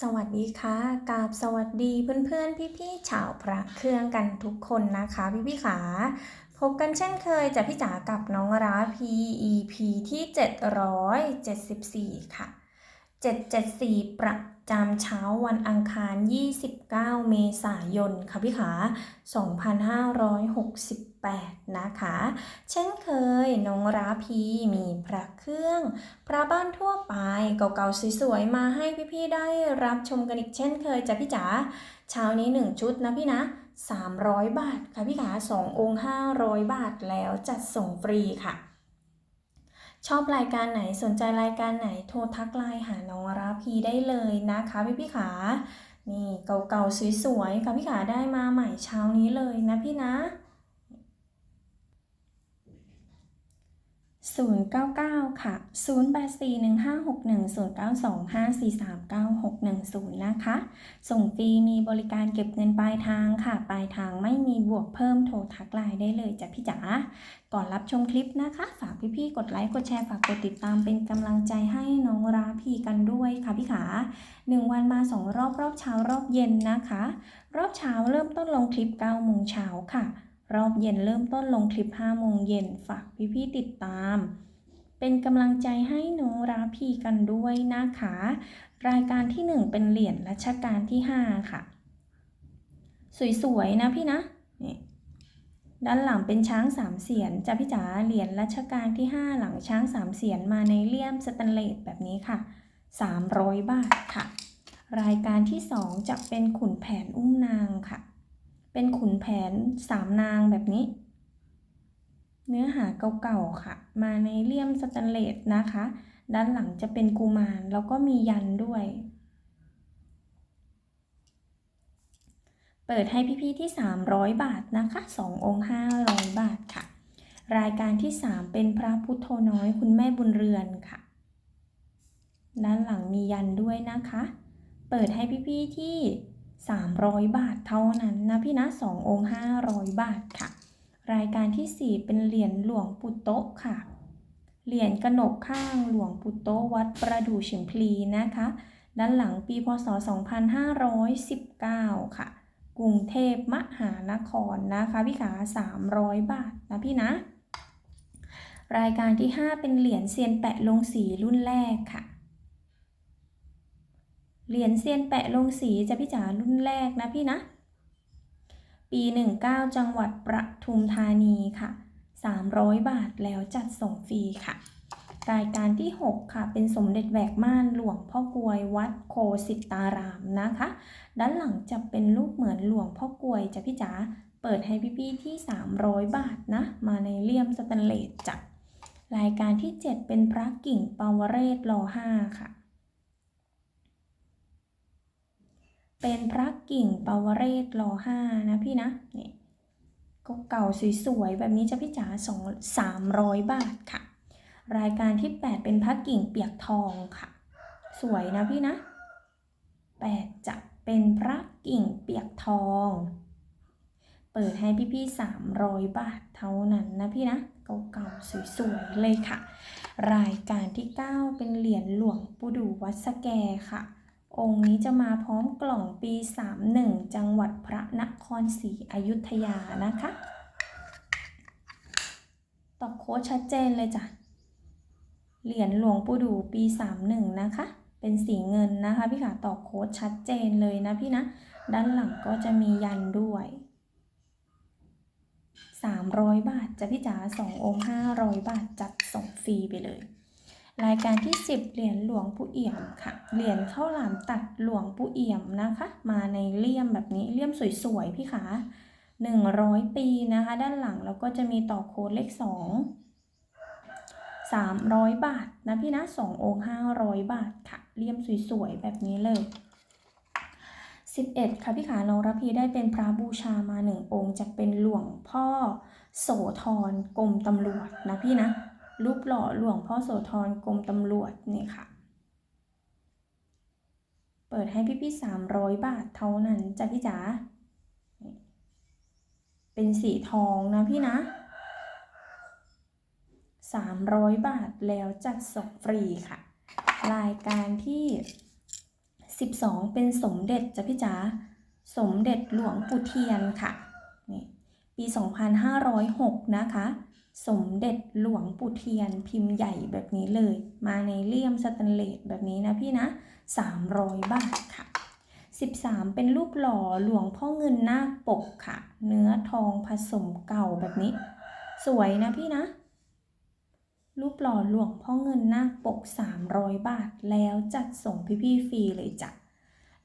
สวัสดีค่ะกาบสวัสดีเพื่อนๆ พี่ๆชาวพระเครื่องกันทุกคนนะคะ พี่ๆขาพบกันเช่นเคยจากพี่จ๋ากับน้องราพี EP ที่ 774 ค่ะ 774 ประ จำเช้าวันอังคาร 29 เมษายน ค่ะพี่ขา 2568 นะคะ เช่นเคย น้องราพีมีพระเครื่อง พระบ้านทั่วไปเก่าๆสวยๆ มาให้พี่ๆ ได้รับชมกันอีกเช่นเคยจ้ะพี่จ๋า เช้านี้ 1 ชุดนะพี่นะ300 บาทค่ะพี่ขา2องค์ 500 บาทแล้วจัดส่งฟรีค่ะ ชอบรายการไหนสนใจรายการไหนโทรทักไลน์หาน้องราพีได้เลยนะคะพี่พี่ขานี่เก่าๆสวยๆค่ะพี่ขาได้มาใหม่เช้านี้เลยนะพี่นะ 099 ค่ะ 084156109254396110 นะคะ ส่งฟรีมีบริการเก็บเงินปลายทางค่ะ ปลายทางไม่มีบวกเพิ่มโทรทักไลน์ได้เลยจ้ะพี่จ๋า ก่อนรับชมคลิปนะคะ ฝากพี่ๆ กดไลค์ กดแชร์ ฝากกดติดตามเป็นกำลังใจให้น้องราพีกันด้วยค่ะพี่ขาหนึ่งวันมาสองรอบรอบเช้ารอบเย็นนะคะ รอบเช้าเริ่มต้นลงคลิป9โมงเช้าค่ะ รอบเย็นเริ่มต้นลงคลิป5โมงเย็นฝากพี่ๆติดตาม เป็นกำลังใจให้น้องราพีกันด้วยนะคะ รายการที่ 1 เป็นเหรียญรัชกาลที่ 5 ค่ะ สวยๆนะพี่นะนี่ด้านหลังเป็นช้างสามเสียนจ้ะพี่จ๋าเหรียญรัชกาลที่ 5 หลังช้างสามเสียนมาในเลี่ยมสแตนเลสแบบนี้ค่ะ 300 บาทค่ะ รายการที่ 2 จะเป็นขุนแผนอุ้มนางค่ะ เป็นขุนแผนสามนางแบบนี้ เนื้อหาเก่าๆค่ะ มาในเลี่ยมสแตนเลสนะคะ ด้านหลังจะเป็นกุมารแล้วก็มียันด้วย เปิดให้พี่ๆที่ 300 บาทนะคะ 2 องค์ 500 บาทค่ะ รายการที่ 3 เป็นพระพุทโธน้อยคุณแม่บุญเรือนค่ะ ด้านหลังมียันด้วยนะคะ เปิดให้พี่ๆที่ 300 บาทเท่านั้นนะพี่นะ2องค์ 500 บาทค่ะ รายการที่ 4 เป็นเหรียญหลวงปู่โตค่ะ เหรียญกระหนกข้างหลวงปู่โตวัดประดู่ฉิมพลีนะคะ ด้านหลังปีพศ 2519 ค่ะ กรุงเทพมหานครนะคะพี่ขา300 บาทนะพี่นะ รายการที่ 5 เป็นเหรียญเซียนแปะลงสีรุ่นแรกค่ะ เหรียญเซียนแปะลงสีจะพี่จ๋ารุ่นแรกนะพี่นะ ปี 19 จังหวัดประทุมธานีค่ะ 300 บาทแล้วจัดส่งฟรีค่ะ รายการที่ 6 ค่ะ เป็นสมเด็จแหวกม่านหลวงพ่อกลวยวัดโคสิตารามนะคะ ด้านหลังจะเป็นรูปเหมือนหลวงพ่อกลวยจะพี่จ๋าเปิดให้พี่ๆที่ 300 บาทนะ มาในเลี่ยมสแตนเลสจ้ะรายการที่ 7 เป็นพระกิ่งปาวเรศรอ5ค่ะ เป็นพระกิ่งปาวเรศรอห้านะพี่นะนี่ก็เก่าสวยๆแบบนี้จะพี่จ๋าสองสามร้อยบาทค่ะ รายการที่ 8 เป็นพระกิ่งเปียกทองค่ะ สวยนะพี่นะ8จะเป็นพระกิ่งเปียกทอง เปิดให้พี่ๆ300บาทเท่านั้นนะพี่นะเก่าๆสวยๆเลยค่ะ รายการที่ 9 เป็นเหรียญหลวงปู่ดูวัดสแกค่ะ องค์นี้จะมาพร้อมกล่องปี 31 จังหวัดพระนครศรีอยุธยานะคะตอบโค้ดชัดเจนเลยจ้ะ เหรียญหลวงปู่ดูปี 31 นะคะ เป็นสีเงินนะคะพี่ขาตอบโค้ดชัดเจนเลยนะพี่นะ ด้านหลังก็จะมียันด้วย 300 บาทจะพี่จ๋า2องค์500 บาทจัดส่งฟรีไปเลย รายการที่ 10 เหรียญหลวงปู่เอี่ยมค่ะ เหรียญข้าวหลามตัดหลวงปู่เอี่ยมนะคะ มาในเลี่ยมแบบนี้เลี่ยมสวยๆพี่ขา100 ปีนะคะ ด้านหลังแล้วก็จะมีต่อโค้ดเลข 2 300 บาทนะพี่นะ2องค์500 บาทค่ะเลี่ยมสวยๆแบบนี้เลย11 ค่ะพี่ขาน้องรับพีได้เป็นพระบูชามาหนึ่งองค์จะเป็นหลวงพ่อโสธรกรมตำรวจนะพี่นะ รูปหล่อหลวงพ่อโสธรกรมตำรวจนี่ค่ะ เปิดให้พี่ๆสามร้อยบาทเท่านั้นจ้ะพี่จ๋า เป็นสีทองนะพี่นะสามร้อยบาทแล้วจัดส่งฟรีค่ะ รายการที่12เป็นสมเด็จจ้ะพี่จ๋า สมเด็จหลวงปู่เทียนค่ะ ปี 2506 นะคะ สมเด็จหลวงปู่เทียนพิมพ์ใหญ่แบบนี้เลย มาในเลี่ยมสแตนเลสแบบนี้นะพี่นะ 300 บาทค่ะ 13 เป็นรูปหล่อหลวงพ่อเงินนาคปกค่ะ เนื้อทองผสมเก่าแบบนี้ สวยนะพี่นะ รูปหล่อหลวงพ่อเงินนาคปก 300 บาทแล้วจัดส่งพี่ๆฟรีเลยจ้ะ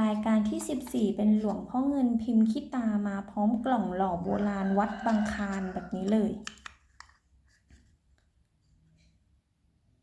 รายการที่ 14 เป็นหลวงพ่อเงินพิมพ์ขี้ตามาพร้อมกล่องหล่อโบราณวัดบางคานแบบนี้เลย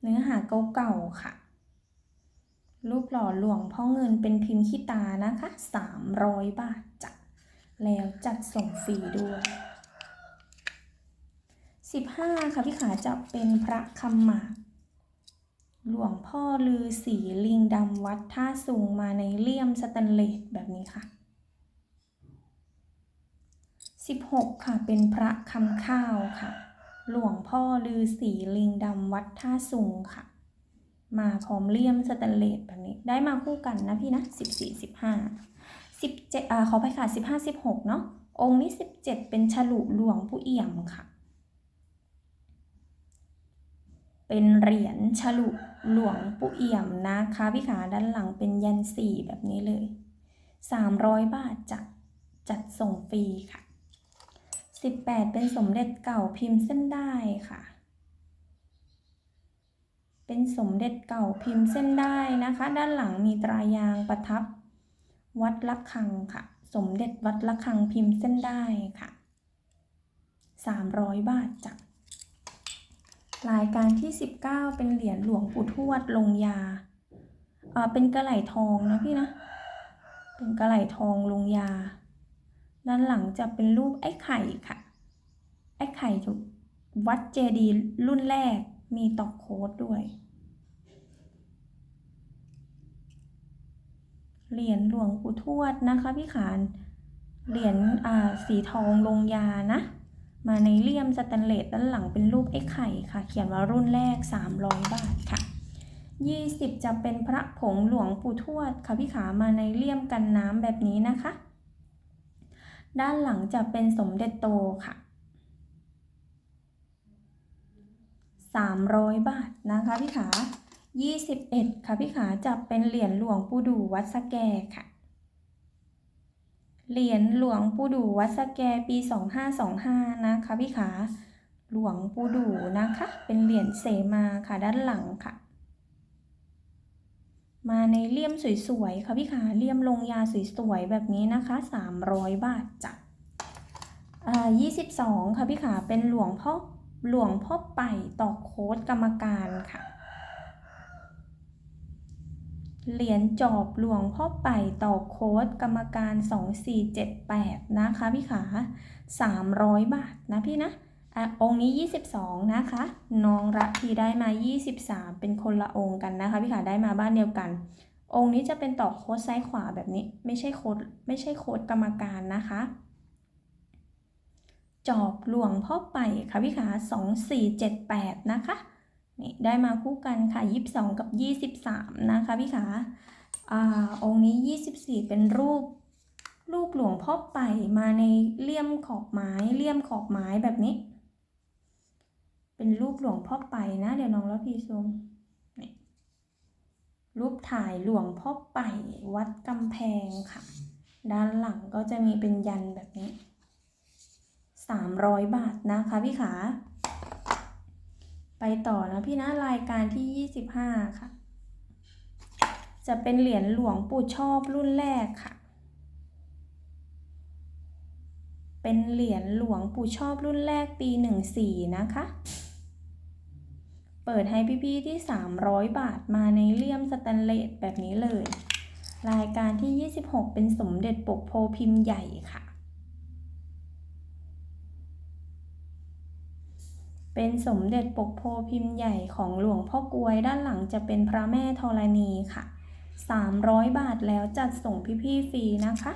เนื้อหาเก่าๆค่ะ รูปหล่อหลวงพ่อเงินเป็นพิมพ์ขี้ตานะคะ 300 บาทจ้ะแล้วจัดส่งฟรีด้วย 15 ค่ะพี่ขาจะเป็นพระคำหมาก หลวงพ่อลือสีลิงดำวัดท่าสูงมาในเลี่ยมสแตนเลสแบบนี้ค่ะ 16 ค่ะ เป็นพระคำข้าวค่ะ หลวงพ่อลือสีลิงดำวัดท่าสูงค่ะ มาพร้อมเลี่ยมสแตนเลสแบบนี้ ได้มาคู่กันนะพี่นะ 14 15 17อ่าขอไปค่ะ 15 16 เนาะองค์นี้ 17 เป็นฉลุหลวงปู่เอี่ยมค่ะ เป็นเหรียญฉลุหลวงปู่เอี่ยมนะคะพี่ขาด้านหลังเป็นยันสี่แบบนี้เลย 300 บาทจะจัดส่งฟรีค่ะ 18 เป็นสมเด็จเก่าพิมพ์เส้นได้ค่ะ เป็นสมเด็จเก่าพิมพ์เส้นได้นะคะ ด้านหลังมีตรายางประทับ วัดละคังค่ะ สมเด็จวัดละคังพิมพ์เส้นได้ค่ะ 300 บาทจ้ะ รายการที่ 19 เป็นเหรียญหลวงปู่ทวดลงยาอ่าเป็นกระไหลทองนะพี่นะ เป็นกระไหลทองลงยา ด้านหลังจะเป็นรูปไอ้ไข่ค่ะ ไอ้ไข่จุวัดเจดีรุ่นแรกมีตอกโค้ดด้วย เหรียญหลวงปู่ทวดนะคะพี่ขาน เหรียญอ่าสีทองลงยานะ มาในเลี่ยมสแตนเลสด้านหลังเป็นรูปไอ้ไข่ค่ะ เขียนว่ารุ่นแรก 300 บาทค่ะ 20 จะเป็นพระผงหลวงปู่ทวดค่ะพี่ขามาในเลี่ยมกันน้ำแบบนี้นะคะ ด้านหลังจะเป็นสมเด็จโตค่ะ 300 บาทนะคะพี่ขา21 ค่ะพี่ขาจะเป็นเหรียญหลวงปู่ดูวัดสะแกค่ะ เหรียญหลวงปู่ดู่วัดสะแกปี 2525 นะคะพี่ขาหลวงปู่ดู่นะคะ เป็นเหรียญเสมาค่ะด้านหลังค่ะ มาในเลี่ยมสวยๆค่ะพี่ขาเลี่ยมลงยาสวยๆแบบนี้นะคะ 300 บาทจ้ะอ่า22 ค่ะพี่ขาเป็นหลวงพ่อหลวงพ่อไป่ตอโค้ดกรรมการค่ะ เหรียญจอบหลวงพ่อไป่ต่อโค้ดกรรมการ 2478 นะคะพี่ขา 300 บาทนะพี่นะอะองค์นี้ 22 นะคะ น้องรัทีได้มา 23 เป็นคนละองค์กันนะคะพี่ขาได้มาบ้านเดียวกัน องค์นี้จะเป็นต่อโค้ดซ้ายขวาแบบนี้ ไม่ใช่โค้ดไม่ใช่โค้ดกรรมการนะคะ จอบหลวงพ่อไป่ค่ะพี่ขา 2478 นะคะ นี่ได้มาคู่กันค่ะ22กับ23นะคะพี่ขาอ่าองค์นี้24เป็นรูป รูปหลวงพ่อไป่มาในเลี่ยมขอบไม้เลี่ยมขอบไม้แบบนี้ เป็นรูปหลวงพ่อไป่นะเดี๋ยวน้องแล้วพี่ซูมนี่รูปถ่ายหลวงพ่อไป่วัดกำแพงค่ะ ด้านหลังก็จะมีเป็นยันแบบนี้300บาทนะคะพี่ขา ไปต่อนะพี่นะรายการที่ 25 ค่ะ จะเป็นเหรียญหลวงปู่ชอบรุ่นแรกค่ะ เป็นเหรียญหลวงปู่ชอบรุ่นแรกปี 14 นะคะ เปิดให้พี่ๆที่ 300 บาทมาในเลี่ยมสแตนเลสแบบนี้เลย รายการที่ 26 เป็นสมเด็จปกโพพิมพ์ใหญ่ค่ะ เป็นสมเด็จปกโพพิมพ์ใหญ่ของหลวงพ่อกลวยด้านหลังจะเป็นพระแม่ธรณีค่ะ 300 บาทแล้วจัดส่งพี่ๆฟรีนะคะ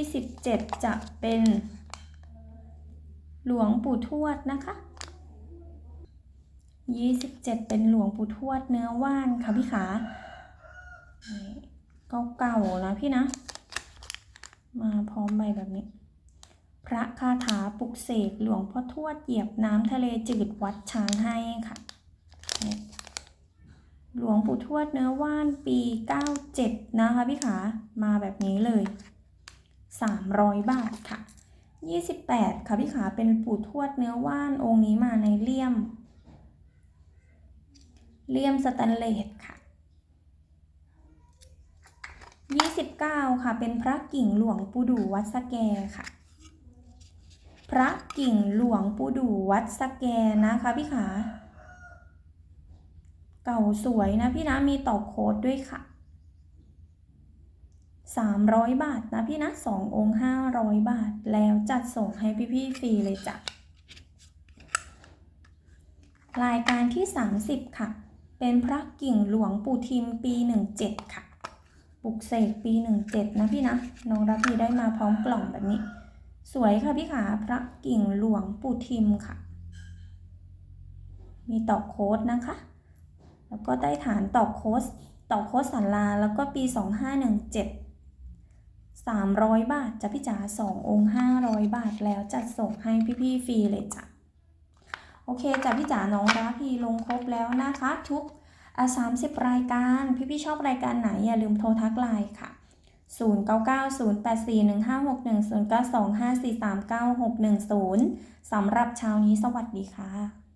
27 จะเป็น หลวงปู่ทวดนะคะยี่สิบเจ็ดเป็นหลวงปู่ทวดเนื้อว่านค่ะพี่ขาเก่าๆนะพี่นะ มาพร้อมใบแบบนี้ พระคาถาปลุกเสกหลวงพ่อทวดเหยียบน้ำทะเลจืดวัดช้างให้ค่ะ หลวงปู่ทวดเนื้อว่านปี 97 นะคะพี่ขา มาแบบนี้เลย 300 บาทค่ะ 28 ค่ะพี่ขาเป็นปู่ทวดเนื้อว่านองค์นี้มาในเลี่ยม เลี่ยมสแตนเลสค่ะ29 ค่ะ เป็นพระกิ่งหลวงปู่ดูวัดสแกค่ะ ระกิ่งหลวงปู่ดูวัดสแกนะคะพี่ขา เก่าสวยนะพี่นะมีต่อโค้ดด้วยค่ะ 300 บาทนะพี่นะ2องค์500 บาทแล้วจัดส่งให้พี่ๆฟรีเลยจ้ะรายการที่ 30 ค่ะ เป็นพระกิ่งหลวงปู่ทิมปี 17 ค่ะ ปลุกเสกปี 17 นะพี่นะ น้องรับพีได้มาพร้อมกล่องแบบนี้ สวยค่ะพี่ขาพระกิ่งหลวงปู่ทิมค่ะ มีต่อโค้ดนะคะ แล้วก็ได้ฐานต่อโค้ดต่อโค้ดสันลาแล้วก็ปี 2517 300 บาทจะพี่จ๋า2องค์ 500 บาทแล้วจัดส่งให้พี่ๆฟรีเลยจ้ะโอเคจ้ะพี่จ๋าน้องรับพีลงครบแล้วนะคะ ทุกอะ30รายการ พี่ๆชอบรายการไหนอย่าลืมโทรทักไลน์ค่ะ 0990841561 0925439610 สำหรับเช้านี้สวัสดีค่ะ